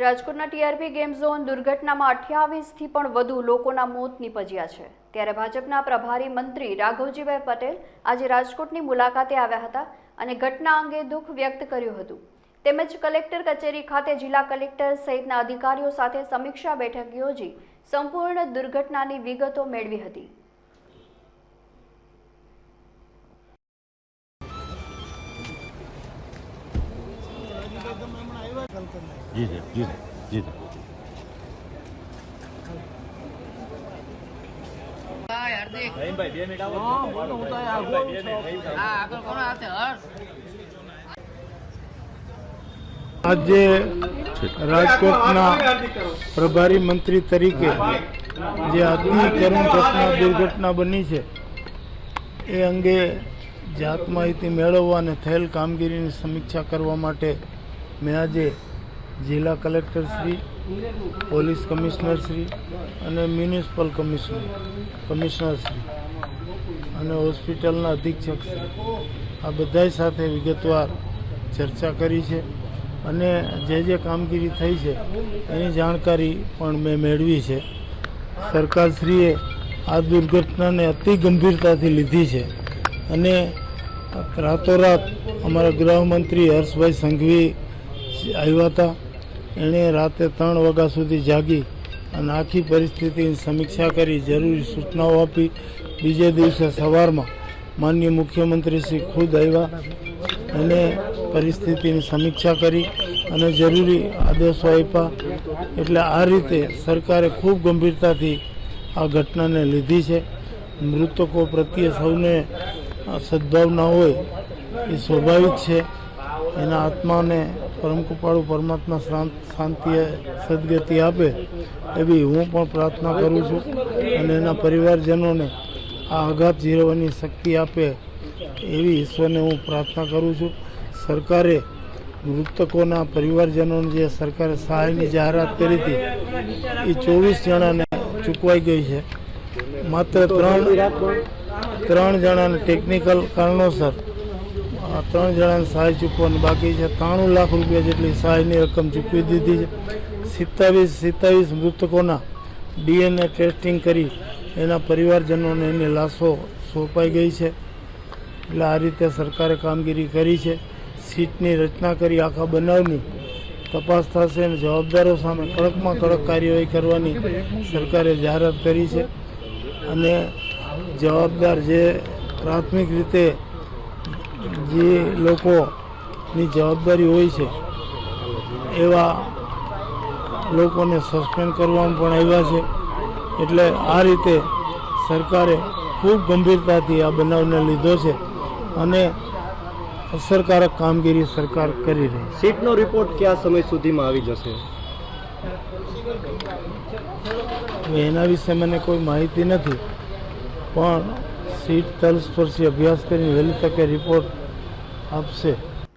રાજકોટના TRP game zone દુર્ઘટનામાં અઠ્યાવીસથી પણ વધુ લોકોના મોત નીપજ્યા છે. ત્યારે ભાજપના પ્રભારી મંત્રી રાઘવજીભાઈ પટેલ આજે રાજકોટની મુલાકાતે આવ્યા હતા અને ઘટના અંગે દુઃખ વ્યક્ત કર્યું હતું. તેમજ કલેક્ટર કચેરી ખાતે જિલ્લા કલેક્ટર સહિતના અધિકારીઓ સાથે સમીક્ષા બેઠક યોજી સંપૂર્ણ દુર્ઘટનાની વિગતો મેળવી હતી. जी सर जी सर जी सर આજે રાજકોટના પ્રભારી મંત્રી તરીકે જે અતિ કરુણ ઘટના દુર્ઘટના બની છે એ અંગે જાત માહિતી મેળવવા અને થયેલ કામગીરીની સમીક્ષા કરવા માટે મેં આજે જિલ્લા collector Shri, police commissioner Shri અને મ્યુનિસિપલ કમિશનર કમિશનર શ્રી અને હોસ્પિટલના અધિક્ષક શ્રી. આ બધાય સાથે વિગતવાર ચર્ચા કરી છે અને જે જે કામગીરી થઈ છે એની જાણકારી પણ મેં મેળવી છે. સરકારશ્રીએ આ દુર્ઘટનાને અતિ ગંભીરતાથી લીધી છે અને રાતોરાત અમારા ગૃહમંત્રી હર્ષભાઈ સંઘવી આવ્યા હતા. એણે રાતે ત્રણ વાગ્યા સુધી જાગી અને આખી પરિસ્થિતિની સમીક્ષા કરી, જરૂરી સૂચનાઓ આપી. બીજે દિવસે સવારમાં માનનીય મુખ્યમંત્રી શ્રી ખુદ આવ્યા અને પરિસ્થિતિની સમીક્ષા કરી અને જરૂરી આદેશો આપ્યા. એટલે આ રીતે સરકારે ખૂબ ગંભીરતાથી આ ઘટનાને લીધી છે. મૃતકો પ્રત્યે સૌને સદભાવના હોય એ સ્વાભાવિક છે. એના આત્માને પરમ કૃપાળુ પરમાત્મા શાંત શાંતિએ સદગતિ આપે એવી હું પણ પ્રાર્થના કરું છું અને એના પરિવારજનોને આ આઘાત ઝીરવાની શક્તિ આપે એવી ઈશ્વરને હું પ્રાર્થના કરું છું. સરકારે મૃતકોના પરિવારજનોને જે સરકારે સહાયની જાહેરાત કરી હતી, એ ચોવીસ જણાને ચૂકવાઈ ગઈ છે. માત્ર ત્રણ ત્રણ જણાને ટેકનિકલ કારણોસર ત્રણ જણાને સહાય ચૂકવવાની બાકી છે. ત્રાણું લાખ રૂપિયા જેટલી સહાયની રકમ ચૂકવી દીધી છે. સિત્તાવીસ સિત્તાવીસ મૃતકોના ડીએનએ ટેસ્ટિંગ કરી એના પરિવારજનોને એની લાશો સોંપાઈ ગઈ છે. એટલે આ રીતે સરકારે કામગીરી કરી છે. સીટની રચના કરી આખા બનાવની તપાસ થશે અને જવાબદારો સામે કડકમાં કડક કાર્યવાહી કરવાની સરકારે જાહેરાત કરી છે. અને જવાબદાર જે પ્રાથમિક રીતે જે લોકોની જવાબદારી હોય છે એવા લોકોને સસ્પેન્ડ કરવામાં પણ આવ્યા છે. એટલે આ રીતે સરકારે ખૂબ ગંભીરતાથી આ બનાવને લીધો છે અને અસરકારક કામગીરી સરકાર કરી રહી સીટનો રિપોર્ટ કયા સમય સુધીમાં આવી જશે? એના વિશે મને કોઈ માહિતી નથી પણ સીટ તલસ્પર્શી અભ્યાસ કરીને વહેલી તકે રિપોર્ટ આપશે